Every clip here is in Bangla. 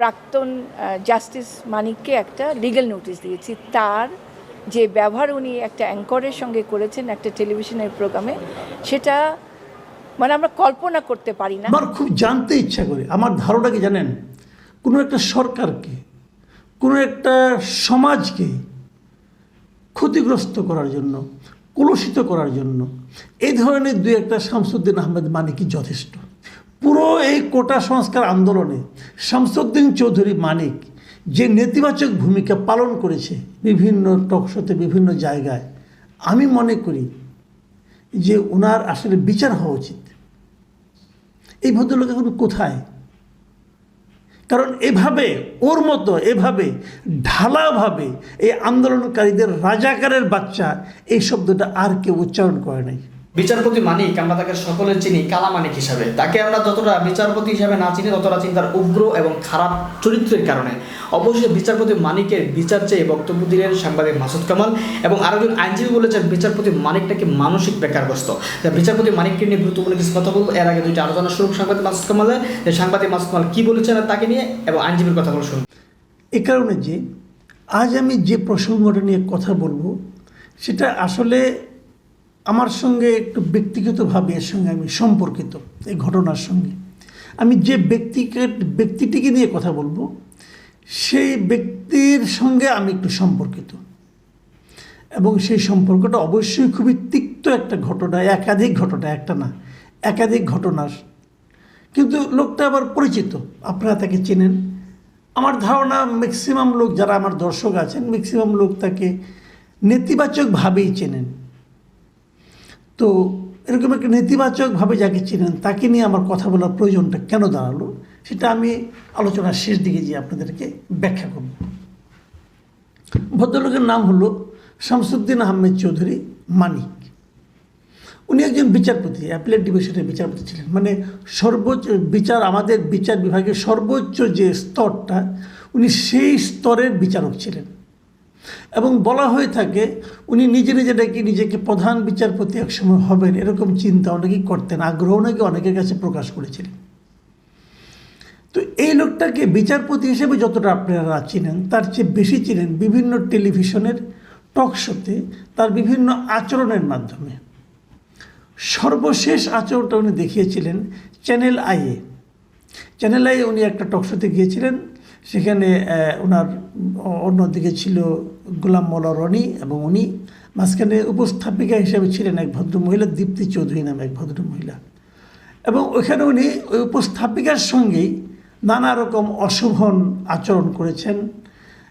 প্রাক্তন জাস্টিস মানিককে একটা লিগ্যাল নোটিশ দিয়েছি। তার যে ব্যবহার উনি একটা অ্যাঙ্করের সঙ্গে করেছেন একটা টেলিভিশনের প্রোগ্রামে সেটা মানে আমরা কল্পনা করতে পারি না। আমার খুব জানতে ইচ্ছা করে, আমার ধারণা কি জানেন? কোনো একটা সরকারকে, কোনো একটা সমাজকে ক্ষতিগ্রস্ত করার জন্য, কলুষিত করার জন্য এই ধরনের দুই একটা শামসুদ্দিন আহমেদ মানিকই যথেষ্ট। পুরো এই কোটা সংস্কার আন্দোলনে শামসুদ্দিন চৌধুরী মানিক যে নেতিবাচক ভূমিকা পালন করেছে বিভিন্ন টকশোতে বিভিন্ন জায়গায়, আমি মনে করি যে ওনার আসলে বিচার হওয়া উচিত। এই ভদ্রলোক এখন কোথায়? কারণ এভাবে, ওর মতো এভাবে, ঢালাভাবে এই আন্দোলনকারীদের রাজাকারের বাচ্চা, এই শব্দটা আর কেউ উচ্চারণ করে নাই। বিচারপতি মানিক, আমরা তাকে সকলে চিনি কালা মানিক হিসাবে। তাকে আমরা যতটা বিচারপতি হিসাবে না চিনি, ততটা চিন্তার উগ্র এবং খারাপ চরিত্রের কারণে। অবশ্যই বিচারপতি মানিকের বিচার চেয়ে বক্তব্য দিলেন সাংবাদিক মাসুদ কামাল এবং আরেকজন আইনজীবী বলেছেন, বিচারপতি মানিকটাকে মানসিক বেকারগ্রস্ত। বিচারপতি মানিককে নিয়ে গুরুত্বপূর্ণ কিছু কথা বলব। এর আগে দুইটা আলোচনা শুরু সাংবাদিক মাসুদ কামালের যে সাংবাদিক মাসুদ কামাল কি বলেছেন তাকে নিয়ে এবং আইনজীবীর কথাগুলো শুনুন। এ কারণে যে, আজ আমি যে প্রসঙ্গটা নিয়ে কথা বলব, সেটা আসলে আমার সঙ্গে একটু ব্যক্তিগতভাবে এর সঙ্গে আমি সম্পর্কিত, এই ঘটনার সঙ্গে। আমি যে ব্যক্তিকে, ব্যক্তিটিকে নিয়ে কথা বলব, সেই ব্যক্তির সঙ্গে আমি একটু সম্পর্কিত। এবং সেই সম্পর্কটা অবশ্যই খুবই তিক্ত একটা ঘটনা, একাধিক ঘটনা, একটা না, একাধিক ঘটনার। কিন্তু লোকটা আবার পরিচিত, আপনারা তাকে চেনেন। আমার ধারণা ম্যাক্সিমাম লোক যারা আমার দর্শক আছেন ম্যাক্সিমাম লোক তাকে নেতিবাচকভাবেই চেনেন। তো এরকম একটা নেতিবাচকভাবে যাকে চেনেন, তাকে নিয়ে আমার কথা বলার প্রয়োজনটা কেন দাঁড়াল, সেটা আমি আলোচনার শেষ দিকে গিয়ে আপনাদেরকে ব্যাখ্যা করব। ভদ্রলোকের নাম হলো শামসুদ্দিন আহমেদ চৌধুরী মানিক। উনি একজন বিচারপতি, অ্যাপিলেট ডিভিশনের বিচারপতি ছিলেন। মানে সর্বোচ্চ বিচার, আমাদের বিচার বিভাগের সর্বোচ্চ যে স্তরটা, উনি সেই স্তরের বিচারক ছিলেন। এবং বলা হয়ে থাকে, উনি নিজে নিজে নাকি নিজেকে প্রধান বিচারপতি একসময় হবেন, এরকম চিন্তা অনেকেই করতেন, আগ্রহ নাকি অনেকের কাছে প্রকাশ করেছিলেন। তো এই লোকটাকে বিচারপতি হিসেবে যতটা আপনারা চিনেন, তার চেয়ে বেশি চিনেন বিভিন্ন টেলিভিশনের টক শোতে, তার বিভিন্ন আচরণের মাধ্যমে। সর্বশেষ আচরণটা উনি দেখিয়েছিলেন চ্যানেল আইয়ে চ্যানেল আইয়ে উনি একটা টকশোতে গিয়েছিলেন, সেখানে ওনার অন্যদিকে ছিল গোলাম মোল্লা রনি এবং উনি মাঝখানে উপস্থাপিকা হিসেবে ছিলেন এক ভদ্র মহিলা দীপ্তি চৌধুরী নামে এক ভদ্র মহিলা এবং ওইখানে উনি ওই উপস্থাপিকার সঙ্গেই নানা রকম অশোভন আচরণ করেছেন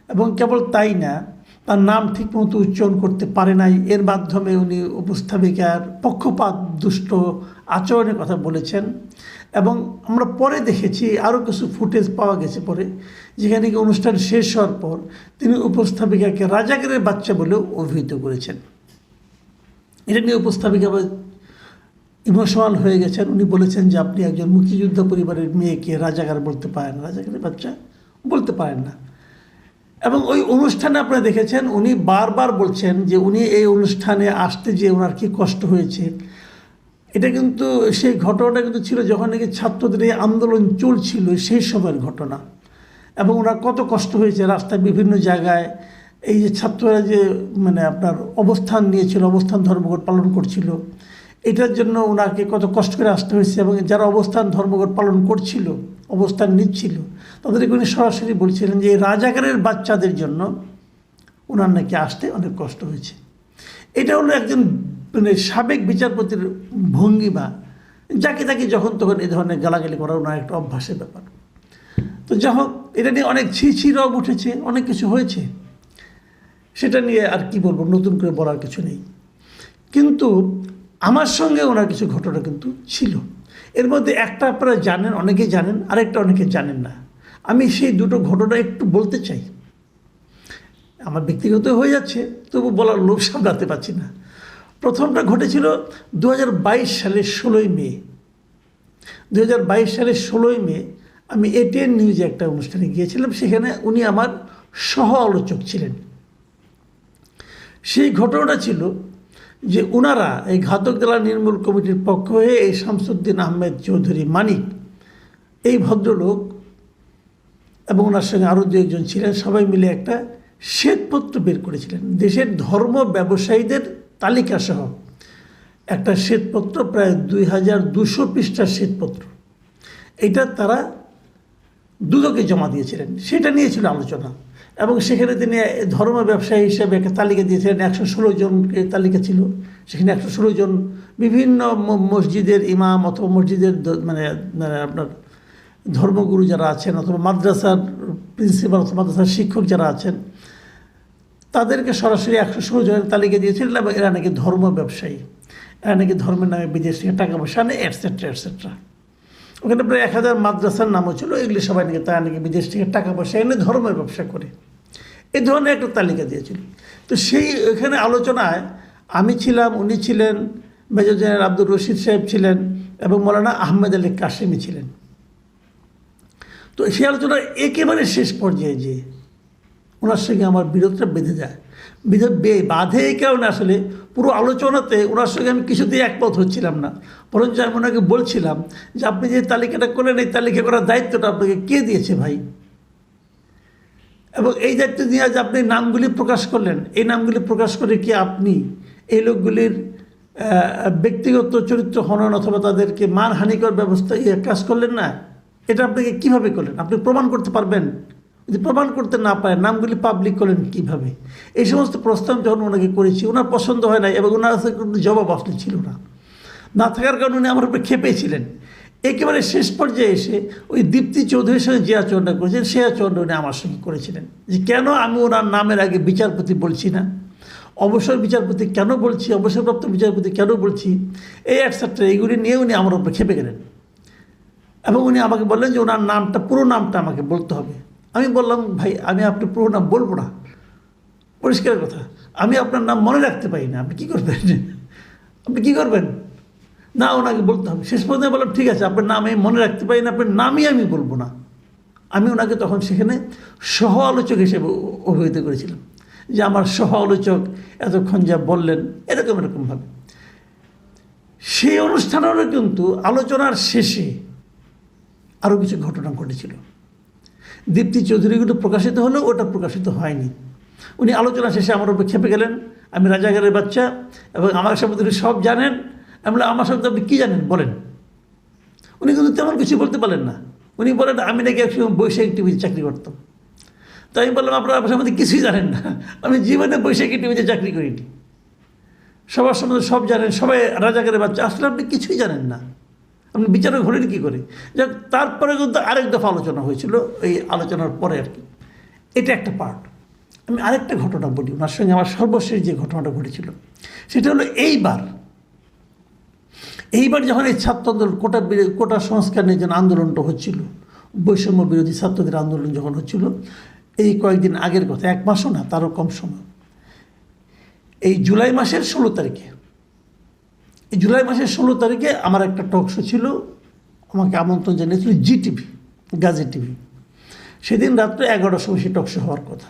এবং কেবল তাই না, তার নাম ঠিকমতো উচ্চারণ করতে পারে নাই। এর মাধ্যমে উনি উপস্থাপিকার পক্ষপাত দুষ্ট আচরণের কথা বলেছেন এবং আমরা পরে দেখেছি আরও কিছু ফুটেজ পাওয়া গেছে পরে, যেখানে কি অনুষ্ঠান শেষ হওয়ার পর তিনি উপস্থাপিকাকে রাজাকারের বাচ্চা বলেও অভিহিত করেছেন। এটা নিয়ে উপস্থাপিকা ইমোশনাল হয়ে গেছেন। উনি বলেছেন যে আপনি একজন মুক্তিযোদ্ধা পরিবারের মেয়েকে রাজাকার বলতে পারেন না, রাজাকারের বাচ্চা বলতে পারেন না। এবং ওই অনুষ্ঠানে আপনারা দেখেছেন উনি বারবার বলছেন যে উনি এই অনুষ্ঠানে আসতে যে ওনার কি কষ্ট হয়েছে এটা কিন্তু সেই ঘটনাটা কিন্তু ছিল যখন নাকি ছাত্রদের এই আন্দোলন চলছিল, সেই সময়ের ঘটনা। এবং ওরা কত কষ্ট হয়েছে রাস্তায় বিভিন্ন জায়গায়। এই যে ছাত্ররা যে মানে আপনার অবস্থান নিয়েছিল, অবস্থান ধর্মঘট পালন করছিল, এটার জন্য ওনাকে কত কষ্ট করে আসতে হয়েছে এবং যারা অবস্থান ধর্মঘট পালন করছিল, অবস্থান নিচ্ছিল, তাদেরকে উনি সরাসরি বলছিলেন যে, এই রাজাকারের বাচ্চাদের জন্য ওনার নাকি আসতে অনেক কষ্ট হয়েছে। এটা হলো একজন মানে সাবেক বিচারপতির ভঙ্গিমা যাকে তাকে যখন তখন এই ধরনের গালাগালি করা ওনার একটা অভ্যাসের ব্যাপার। তো যাই হোক, এটা নিয়ে অনেক ছি ছি রব উঠেছে, অনেক কিছু হয়েছে। সেটা নিয়ে আর কি বলব, নতুন করে বলার কিছু নেই। কিন্তু আমার সঙ্গে ওনার কিছু ঘটনা কিন্তু ছিল। এর মধ্যে একটা আপনারা জানেন, অনেকে জানেন, আরেকটা অনেকে জানেন না। আমি সেই দুটো ঘটনা একটু বলতে চাই। আমার ব্যক্তিগত হয়ে যাচ্ছে, তবু বলার লোভ সামলাতে পারছি না। প্রথমটা ঘটেছিল দু হাজার বাইশ সালের ষোলোই মে। দু হাজার বাইশ সালের ষোলোই মে আমি এটিএন নিউজে একটা অনুষ্ঠানে গিয়েছিলাম, সেখানে উনি আমার সহ আলোচক ছিলেন। সেই ঘটনাটা ছিল যে ওনারা এই ঘাতক জেলা নির্মূল কমিটির পক্ষ হয়ে এই শামসুদ্দিন আহমেদ চৌধুরী মানিক, এই ভদ্রলোক এবং ওনার সঙ্গে আরও দু একজন ছিলেন, সবাই মিলে একটা শ্বেতপত্র বের করেছিলেন। দেশের ধর্ম ব্যবসায়ীদের তালিকা সহ একটা শ্বেতপত্র প্রায় দুই হাজার দুশো পৃষ্ঠার শ্বেতপত্র। এটা তারা দুদকে জমা দিয়েছিলেন। সেটা নিয়ে ছিল আলোচনা। এবং সেখানে তিনি ধর্ম ব্যবসায়ী হিসেবে একটা তালিকা দিয়েছিলেন। একশো ষোলো জনকে তালিকা ছিল। সেখানে একশো ষোলো জন বিভিন্ন মসজিদের ইমাম অথবা মসজিদের মানে মানে আপনার ধর্মগুরু যারা আছেন অথবা মাদ্রাসার প্রিন্সিপাল অথবা মাদ্রাসার শিক্ষক যারা আছেন তাদেরকে সরাসরি একশো ষোলো জনের তালিকা দিয়েছিলেন এবং এরা নাকি ধর্ম ব্যবসায়ী। এরা নাকি ধর্মের নামে বিদেশ থেকে টাকা পয়সা আনে এটসেট্রা এটসেট্রা ওখানে প্রায় এক হাজার মাদ্রাসার নামও ছিল, এগুলি সবাই নাকি তারা নাকি বিদেশ থেকে টাকা পয়সা এনে ধর্মের ব্যবসা করে। এই ধরনের একটা তালিকা দিয়েছিল। তো সেই ওখানে আলোচনায় আমি ছিলাম, উনি ছিলেন, মেজর জেনারেল আব্দুর রশিদ সাহেব ছিলেন এবং মৌলানা আহমেদ আলী কাশেমি ছিলেন। তো সেই আলোচনা একেবারে শেষ পর্যায়ে যে ওনার সঙ্গে আমার বিরোধটা বেঁধে যায়। বিধে বে- বাঁধে এই কারণে আসলে পুরো আলোচনাতে ওনার সঙ্গে আমি কিছুতেই একমত হচ্ছিলাম না। বরঞ্চ আমি ওনাকে বলছিলাম যে, আপনি যে তালিকাটা করলেন, এই তালিকা করার দায়িত্বটা আপনাকে কে দিয়েছে ভাই? এবং এই দায়িত্ব নিয়ে আজ আপনি নামগুলি প্রকাশ করলেন, এই নামগুলি প্রকাশ করে কি আপনি এই লোকগুলির ব্যক্তিগত চরিত্র হনন অথবা তাদেরকে মানহানিকর ব্যবস্থা কাজ করলেন না? এটা আপনাকে কীভাবে করলেন? আপনি প্রমাণ করতে পারবেন? যদি প্রমাণ করতে না পারেন নামগুলি পাবলিক করলেন কীভাবে? এই সমস্ত প্রস্তাব যখন ওনাকে করেছি, ওনার পছন্দ হয় না এবং ওনার কাছে কোনো জবাব আসলে ছিল না। না থাকার কারণে উনি আমার উপরে খেপেছিলেন। একেবারে শেষ পর্যায়ে এসে ওই দীপ্তি চৌধুরীর সঙ্গে যে আচরণটা করেছেন। সেই আচরণটা উনি আমার সঙ্গে করেছিলেন। যে কেন আমি ওনার নামের আগে বিচারপতি বলছি না? অবসর বিচারপতি কেন বলছি? অবসরপ্রাপ্ত বিচারপতি কেন বলছি? এই একসাথে এইগুলি নিয়ে উনি আমার উপরে খেপে গেলেন। এবং উনি আমাকে বললেন যে ওনার নামটা, পুরো নামটা আমাকে বলতে হবে। আমি বললাম, ভাই, আমি আপনার পুরো নাম বলব না। পরিষ্কার কথা, আমি আপনার নাম মনে রাখতে পারি না। আপনি কী করবেন? আপনি কী করবেন? না, ওনাকে বলতে হবে। শেষ পর্যন্ত বললাম, ঠিক আছে, আপনার নাম আমি মনে রাখতে পারি না, আপনার নামই আমি বলব না। আমি ওনাকে তখন সেখানে সহ আলোচক হিসেবে অভিহিত করেছিলাম, যে আমার সহ আলোচক এতক্ষণ যা বললেন, এরকম এরকমভাবে সেই অনুষ্ঠানেরও কিন্তু আলোচনার শেষে আরও কিছু ঘটনা ঘটেছিল। দীপ্তি চৌধুরীগুলো প্রকাশিত হলেও ওটা প্রকাশিত হয়নি। উনি আলোচনা শেষে আমার উপর খেপে গেলেন, আমি রাজাগারের বাচ্চা এবং আমার সম্বন্ধে উনি সব জানেন। আমি আমার সম্বন্ধে আপনি কী জানেন? বলেন। উনি কিন্তু তেমন কিছু বলতে পারেন না। উনি বলেন, আমি নাকি একসময় বৈশাখী টিভিতে চাকরি করতাম। তাই আমি বললাম, আপনারা আমার সম্বন্ধে কিছুই জানেন না। আমি জীবনে বৈশাখী টিভিতে চাকরি করিনি। সবার সম্বন্ধে সব জানেন, সবাই রাজাকারের বাচ্চা। আসলে আপনি কিছুই জানেন না। আপনি বিচারক হলেন কী করে? যাক, তারপরে কিন্তু আরেক দফা আলোচনা হয়েছিল, এই আলোচনার পরে আর কি। এটা একটা পার্ট আমি আরেকটা ঘটনা বলি, ওনার সঙ্গে আমার সর্বশেষ যে ঘটনাটা ঘটেছিল, সেটা হলো এইবার এইবার যখন এই ছাত্র আন্দোলন কোটা কোটা সংস্কার নিয়ে যেন আন্দোলনটা হচ্ছিল, বৈষম্য বিরোধী ছাত্রদের আন্দোলন যখন হচ্ছিল, এই কয়েকদিন আগের কথা, এক মাসও না, তারও কম সময়। এই জুলাই মাসের ষোলো তারিখে জুলাই মাসের ষোলো তারিখে আমার একটা টক শো ছিল, আমাকে আমন্ত্রণ জানিয়েছিল জি টিভি গাজী টিভি। সেদিন রাত্রে এগারোটার সময় সে টক শো হওয়ার কথা।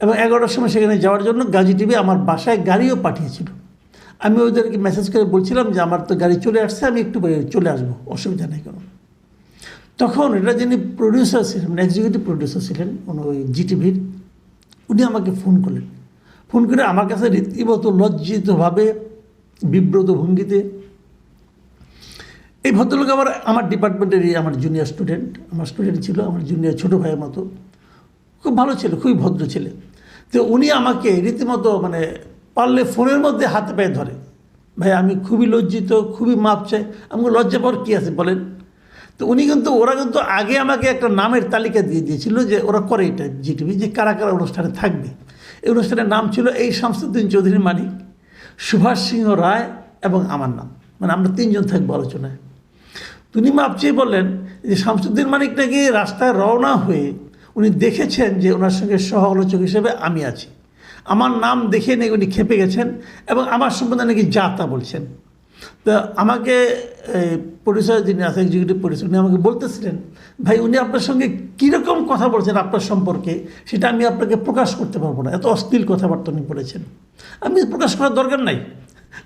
এবং এগারোটার সময় সেখানে যাওয়ার জন্য গাজী টিভি আমার বাসায় গাড়িও পাঠিয়েছিল। আমি ওদেরকে মেসেজ করে বলছিলাম যে, আমার তো গাড়ি চলে আসছে, আমি একটু চলে আসব, অসুবিধা নেই কোনো। তখন এটা যিনি প্রডিউসার ছিলেন মানে এক্সিকিউটিভ প্রডিউসার ছিলেন ওই জি টিভির উনি আমাকে ফোন করলেন। ফোন করে আমার কাছে রীতিমতো লজ্জিতভাবে বিব্রত ভঙ্গিতে। এই ভদ্রলোক আমার আমার ডিপার্টমেন্টেরই আমার জুনিয়র স্টুডেন্ট আমার স্টুডেন্ট ছিল, আমার জুনিয়র ছোটো ভাইয়ের মতো। খুব ভালো ছিল, খুবই ভদ্র ছেলে। তো উনি আমাকে রীতিমতো মানে পারলে ফোনের মধ্যে হাতে পায়ে ধরে। ভাই, আমি খুবই লজ্জিত, খুবই মাপ চাই। আমাকে লজ্জা পাওয়ার কী আছে বলেন? তো উনি কিন্তু, ওরা কিন্তু আগে আমাকে একটা নামের তালিকা দিয়ে দিয়েছিল যে ওরা করে এটা, জিটিভি, যে কারা কারা অনুষ্ঠানে থাকবে। এই অনুষ্ঠানের নাম ছিল এই শামসুদ্দিন চৌধুরী মানিক। সুভাষ সিংহ রায় এবং আমার নাম। মানে আমরা তিনজন থাকব আলোচনায়। তিনি মাপ চেয়ে বললেন যে শামসুদ্দিন মানিক নাকি রাস্তায় রওনা হয়ে উনি দেখেছেন যে ওনার সঙ্গে সহ আলোচক হিসেবে আমি আছি। আমার নাম দেখে নাকি উনি খেপে গেছেন এবং আমার সম্বন্ধে নাকি যা তা বলছেন। তো আমাকে পরিচয় যিনি আছে এক্সিকিউটিভ প্রডিউসার উনি আমাকে বলতেছিলেন, ভাই, উনি আপনার সঙ্গে কীরকম কথা বলছেন আপনার সম্পর্কে? সেটা আমি আপনাকে প্রকাশ করতে পারব না। এত অশ্লীল কথাবার্তা উনি বলেছেন। আমি প্রকাশ করার দরকার নাই।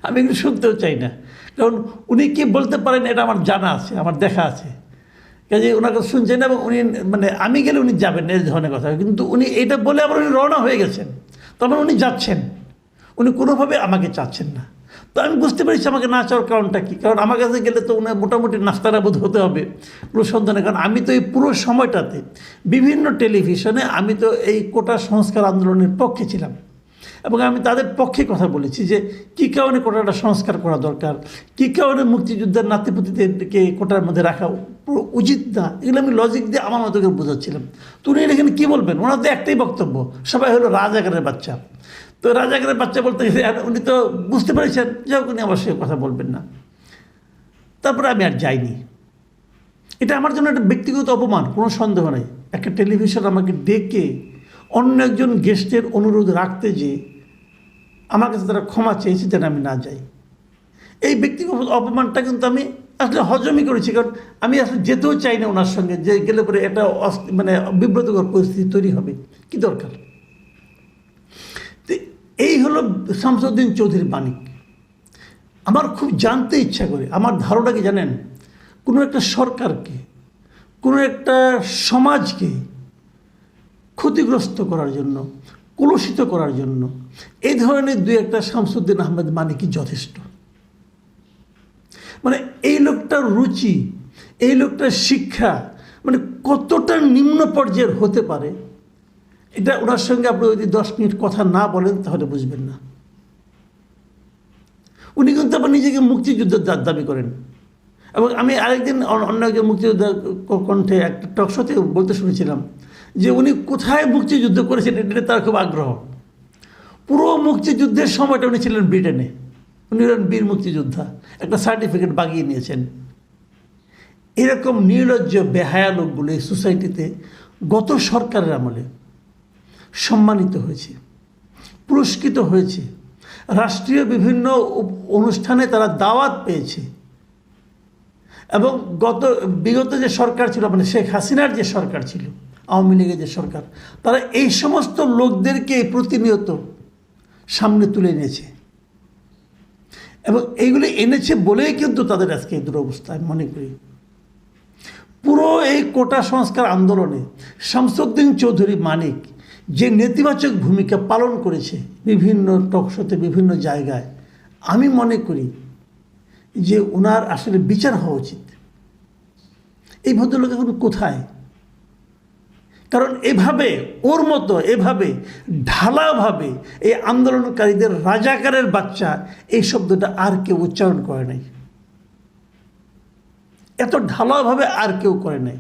আমি এগুলো শুনতেও চাই না। কারণ উনি কি বলতে পারেন, এটা আমার জানা আছে, আমার দেখা আছে। কাজে ওনার কথা শুনছেন এবং উনি মানে আমি গেলে উনি যাবেন এই ধরনের কথা। কিন্তু উনি এটা বলে আবার উনি রওনা হয়ে গেছেন। তখন উনি যাচ্ছেন। উনি কোনোভাবে আমাকে চাচ্ছেন না। তো আমি বুঝতে পেরেছি আমাকে না চাওয়ার কারণটা কী। কারণ আমার কাছে গেলে তো উনি মোটামুটি নাস্তানাবুদ হতে হবে পুরো সন্ধানে কারণ আমি তো এই পুরো সময়টাতে বিভিন্ন টেলিভিশনে আমি তো এই কোটা সংস্কার আন্দোলনের পক্ষে ছিলাম। এবং আমি তাদের পক্ষে কথা বলেছি যে, কী কারণে কোটাটা সংস্কার করা দরকার? কী কারণে মুক্তিযুদ্ধের নাতিপুতিদেরকে কোটার মধ্যে রাখা উচিত না? এগুলো আমি লজিক দিয়ে আমার মতো করে বোঝাচ্ছিলাম। তো উনি এখানে কী বলবেন? ওনার তো একটাই বক্তব্য, সবাই হলো রাজাকারের বাচ্চা। তো রাজাকারের বাচ্চা বলতে গেছে আর উনি তো বুঝতে পেরেছেন যে উনি আমার সঙ্গে কথা বলবেন না। তারপরে আমি আর যাইনি। এটা আমার জন্য একটা ব্যক্তিগত অপমান, কোনো সন্দেহ নেই। একটা টেলিভিশন আমাকে ডেকে অন্য একজন গেস্টের অনুরোধ রাখতে যে আমার কাছে তারা ক্ষমা চেয়েছে যেন আমি না যাই। এই ব্যক্তিগত অপমানটা কিন্তু আমি আসলে হজমই করেছি, কারণ আমি আসলে যেতেও চাই না ওনার সঙ্গে, যে গেলে পরে এটা মানে বিব্রতকর পরিস্থিতি তৈরি হবে। কি দরকার? এই হলো শামসুদ্দিন চৌধুরী মানিক আমার খুব জানতে ইচ্ছা করে, আমার ধারণা কি জানেন? কোনো একটা সরকারকে, কোনো একটা সমাজকে ক্ষতিগ্রস্ত করার জন্য, কলুষিত করার জন্য এই ধরনের দুই একটা শামসুদ্দিন আহমেদ মানিকই যথেষ্ট? মানে এই লোকটার রুচি, এই লোকটার শিক্ষা মানে কতটা নিম্ন পর্যায়ের হতে পারে এটা ওনার সঙ্গে আপনি যদি দশ মিনিট কথা না বলেন, তাহলে বুঝবেন না। উনি কিন্তু আবার নিজেকে মুক্তিযুদ্ধের দাবি করেন। এবং আমি আরেকদিন অন্য একজন মুক্তিযোদ্ধার কণ্ঠে একটা টকশোতে বলতে শুনেছিলাম যে উনি কোথায় মুক্তিযুদ্ধ করেছেন এটা তার খুব আগ্রহ। পুরো মুক্তিযুদ্ধের সময়টা উনি ছিলেন ব্রিটেনে। উনি হলেন বীর মুক্তিযোদ্ধা, একটা সার্টিফিকেট বাগিয়ে নিয়েছেন। এরকম নির্লজ্জ, বেহায়া লোকগুলো এই সোসাইটিতে গত সরকারের আমলে সম্মানিত হয়েছে, পুরস্কৃত হয়েছে। রাষ্ট্রীয় বিভিন্ন অনুষ্ঠানে তারা দাওয়াত পেয়েছে। এবং গত, বিগত যে সরকার ছিল মানে শেখ হাসিনার যে সরকার ছিল, আওয়ামী লীগের যে সরকার, তারা এই সমস্ত লোকদেরকে প্রতিনিয়ত সামনে তুলে এনেছে। এবং এইগুলি এনেছে বলেই কিন্তু তাদের আজকে এই দুরবস্থা, আমি মনে করি। পুরো এই কোটা সংস্কার আন্দোলনে শামসুদ্দিন চৌধুরী মানিক যে নেতিবাচক ভূমিকা পালন করেছে বিভিন্ন টকশোতে বিভিন্ন জায়গায়, আমি মনে করি যে ওনার আসলে বিচার হওয়া উচিত। এই ভদ্রলোক এখন কোথায়? কারণ এভাবে, ওর মতো এভাবে, ঢালাভাবে এই আন্দোলনকারীদের রাজাকারের বাচ্চা, এই শব্দটা আর কেউ উচ্চারণ করে নাই। এত ঢালাভাবে আর কেউ করে নাই।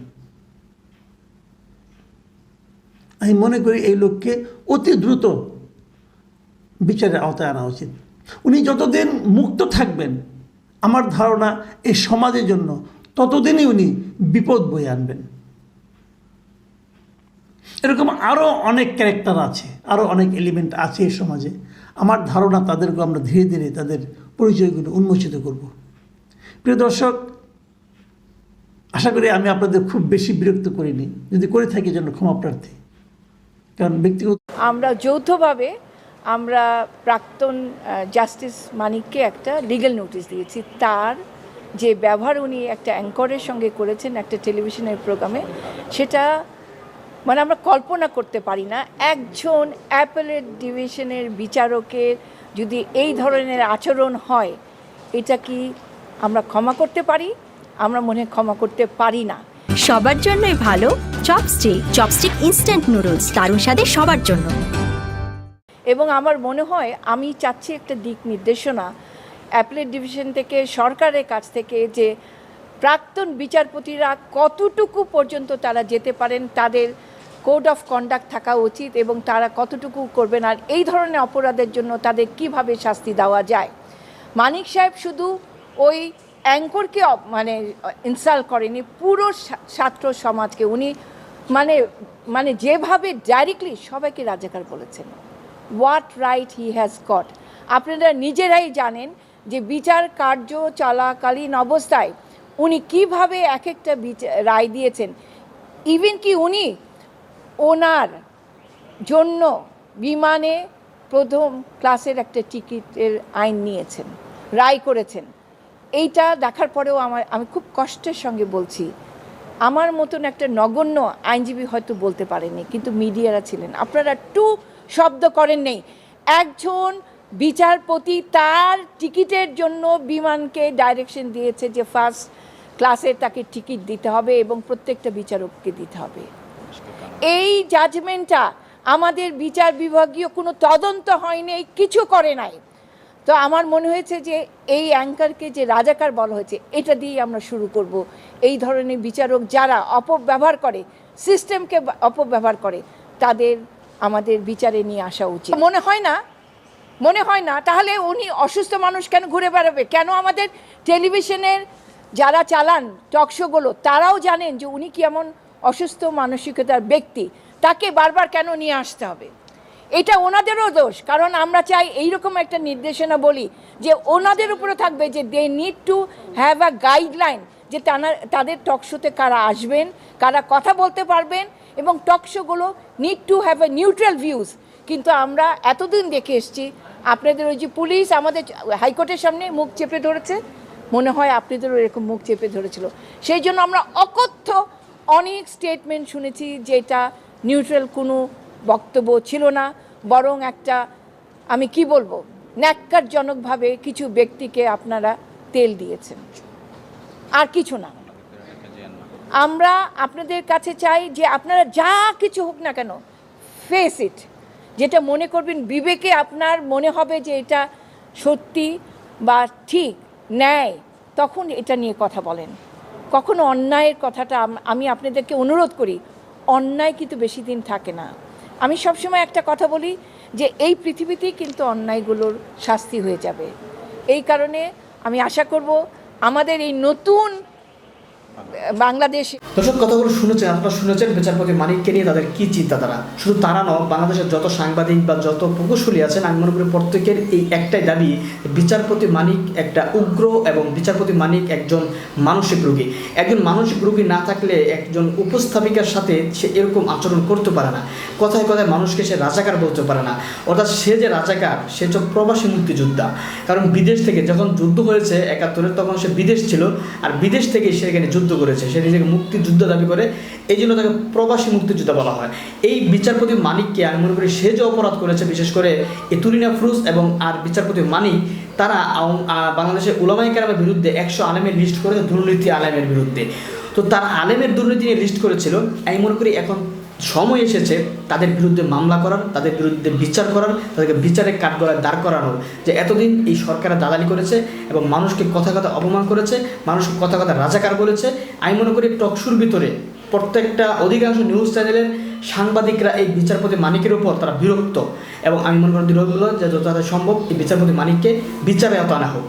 আমি মনে করি এই লোককে অতি দ্রুত বিচারের আওতায় আনা উচিত। উনি যতদিন মুক্ত থাকবেন, আমার ধারণা এই সমাজের জন্য ততদিনই উনি বিপদ বয়ে আনবেন। এরকম আরও অনেক ক্যারেক্টার আছে আরও অনেক এলিমেন্ট আছে এই সমাজে। আমার ধারণা তাদেরকে আমরা ধীরে ধীরে তাদের পরিচয়গুলো উন্মোচিত করব। প্রিয় দর্শক, আশা করি আমি আপনাদের খুব বেশি বিরক্ত করিনি। যদি করে থাকি, যেন ক্ষমা প্রার্থী। কারণ ব্যক্তিগত আমরা যৌথভাবে আমরা প্রাক্তন জাস্টিস মানিককে একটা লিগ্যাল নোটিশ দিয়েছি। তার যে ব্যবহার উনি একটা অ্যাঙ্করের সঙ্গে করেছেন একটা টেলিভিশনের প্রোগ্রামে সেটা মানে আমরা কল্পনা করতে পারি না। একজন অ্যাপেলের ডিভিশনের বিচারকের যদি এই ধরনের আচরণ হয় এটা কি আমরা ক্ষমা করতে পারি? আমরা মনে ক্ষমা করতে পারি না। সবার জন্যই ভালো চপস্টিক চপস্টিক ইনস্ট্যান্ট নুডলস দারুণ স্বাদে সবার জন্য। এবং আমার মনে হয় আমি চাচ্ছি একটা দিক নির্দেশনা। অ্যাপেলেট ডিভিশন থেকে, সরকারের কাছ থেকে যে প্রাক্তন বিচারপতিরা কতটুকু পর্যন্ত তারা যেতে পারেন, তাদের কোড অফ কন্ডাক্ট থাকা উচিত এবং তারা কতটুকু করবেন আর এই ধরনের অপরাধের জন্য তাদের কীভাবে শাস্তি দেওয়া যায়। মানিক সাহেব শুধু ওই অ্যাঙ্করকে মানে ইনসাল্ট করেনি, পুরো ছাত্র সমাজকে, উনি মানে মানে যেভাবে ডাইরেক্টলি সবাইকে রাজাকার বলেছেন। What right he has got আপনারা নিজেরাই জানেন যে বিচার কার্য চলাকালীন অবস্থায় উনি কীভাবে এক একটা বিচা- রায় দিয়েছেন। ইভেন কি উনি ওনার জন্য বিমানে প্রথম ক্লাসের একটা টিকিটের আইন নিয়েছেন, রায় করেছেন। এইটা দেখার পরেও আমার, আমি খুব কষ্টের সঙ্গে বলছি আমার মতন একটা নগণ্য আইনজীবী হয়তো বলতে পারেনি কিন্তু মিডিয়ারা ছিলেন। আপনারা টু শব্দ করেন নেই। একজন বিচারপতি তার টিকিটের জন্য বিমানকে ডাইরেকশন দিয়েছে যে ফার্স্ট ক্লাসে তাকে টিকিট দিতে হবে এবং প্রত্যেকটা বিচারককে দিতে হবে। এই জাজমেন্টটা আমাদের বিচার বিভাগীয় কোনো তদন্ত হয়নি, কিছু করে নাই। তো আমার মনে হয়েছে যে এই অ্যাঙ্কারকে যে রাজাকার বলা হয়েছে, এটা দিয়েই আমরা শুরু করব। এই ধরনের বিচারক যারা অপব্যবহার করে সিস্টেমকে অপব্যবহার করে, তাদের আমাদের বিচারে নিয়ে আসা উচিত। মনে হয় না, মনে হয় না, তাহলে উনি অসুস্থ মানুষ কেন ঘুরে বেড়াবে? কেন আমাদের টেলিভিশনের যারা চালান টকশোগুলো তারাও জানেন যে উনি কি এমন অসুস্থ মানসিকতার ব্যক্তি? তাকে বারবার কেন নিয়ে আসতে হবে? এটা ওনাদেরও দোষ, কারণ আমরা চাই এইরকম একটা নির্দেশনা বলি যে ওনাদের উপরে থাকবে যে they need to have a guideline যে তারা তাদের টকশোতে কারা আসবেন, কারা কথা বলতে পারবেন এবং টকশোগুলো need to have a neutral views কিন্তু আমরা এতদিন দেখে এসছি, আপনাদের ওই যে পুলিশ আমাদের হাইকোর্টের সামনে মুখ চেপে ধরেছে, মনে হয় আপনাদেরও এরকম মুখ চেপে ধরেছিল। সেই জন্য আমরা অকথ্য অনেক স্টেটমেন্ট শুনেছি যেটা নিউট্রাল কোনো বক্তব্য ছিল না, বরং একটা, আমি কি বলব, ন্যাক্কারজনকভাবে কিছু ব্যক্তিকে আপনারা তেল দিয়েছেন। আর কিছু না। আমরা আপনাদের কাছে চাই যে আপনারা যা কিছু হোক না কেন ফেস ইট যেটা মনে করবেন বিবেকে আপনার মনে হবে যে এটা সত্যি বা ঠিক, ন্যায়, তখন এটা নিয়ে কথা বলেন। কখনো অন্যায়ের কথাটা আমি আপনাদেরকে অনুরোধ করি, অন্যায় কিন্তু বেশি দিন থাকে না। আমি সবসময় একটা কথা বলি যে এই পৃথিবীতেই কিন্তু অন্যায়গুলোর শাস্তি হয়ে যাবে। এই কারণে আমি আশা করব আমাদের এই নতুন বাংলাদেশ দর্শক, কথাগুলো শুনেছেন আপনারা শুনেছেন বিচারপতি মানিককে নিয়ে তাদের কি চিন্তাধারা শুধু তারা নয়, বাংলাদেশের যত সাংবাদিক বা যত প্রকৌশলী আছেন, আমি মনে করি প্রত্যেকের এই একটাই দাবি, বিচারপতি মানিক একটা উগ্র এবং বিচারপতি মানিক একজন মানসিক রোগী। একজন মানসিক রোগী না থাকলে একজন উপস্থাপিকার সাথে সে এরকম আচরণ করতে পারে না। কথায় কথায় মানুষকে সে রাজাকার বলতে পারে না। অর্থাৎ সে যে রাজাকার, সে হচ্ছে প্রবাসী মুক্তিযোদ্ধা। কারণ বিদেশ থেকে যখন যুদ্ধ হয়েছে একাত্তরে তখন সে বিদেশ ছিল, আর বিদেশ থেকে সে এখানে যুদ্ধ করেছে, সে নিজেকে মুক্তিযুদ্ধ দাবি করে এই জন্য তাকে প্রবাসী মুক্তিযোদ্ধা বলা হয়। এই বিচারপতি মানিককে আমি মনে করি সে যে অপরাধ করেছে, বিশেষ করে এই তুলিনা ফ্রুজ এবং আর বিচারপতি মানিক, তারা বাংলাদেশের উলামাই কারামের বিরুদ্ধে একশো আলেমের লিস্ট করেছে দুর্নীতি আলেমের বিরুদ্ধে। তো তার আলেমের দুর্নীতি নিয়ে লিস্ট করেছিল, আমি মনে করি এখন সময় এসেছে তাদের বিরুদ্ধে মামলা করার, তাদের বিরুদ্ধে বিচার করার, তাদেরকে বিচারে কাঠগড়ায় দাঁড় করানোর। যে এতদিন এই সরকারের দালালি করেছে এবং মানুষকে কথা কথা অপমান করেছে, মানুষকে কথা কথা রাজাকার বলেছে, আমি মনে করি টকশুর ভিতরে প্রত্যেকটা অধিকাংশ নিউজ চ্যানেলের সাংবাদিকরা এই বিচারপতি মানিকের উপর তারা বিরক্ত। এবং আমি মনে করি দৃঢ় যে যত সম্ভব এই বিচারপতি মানিককে বিচারে আনা হোক।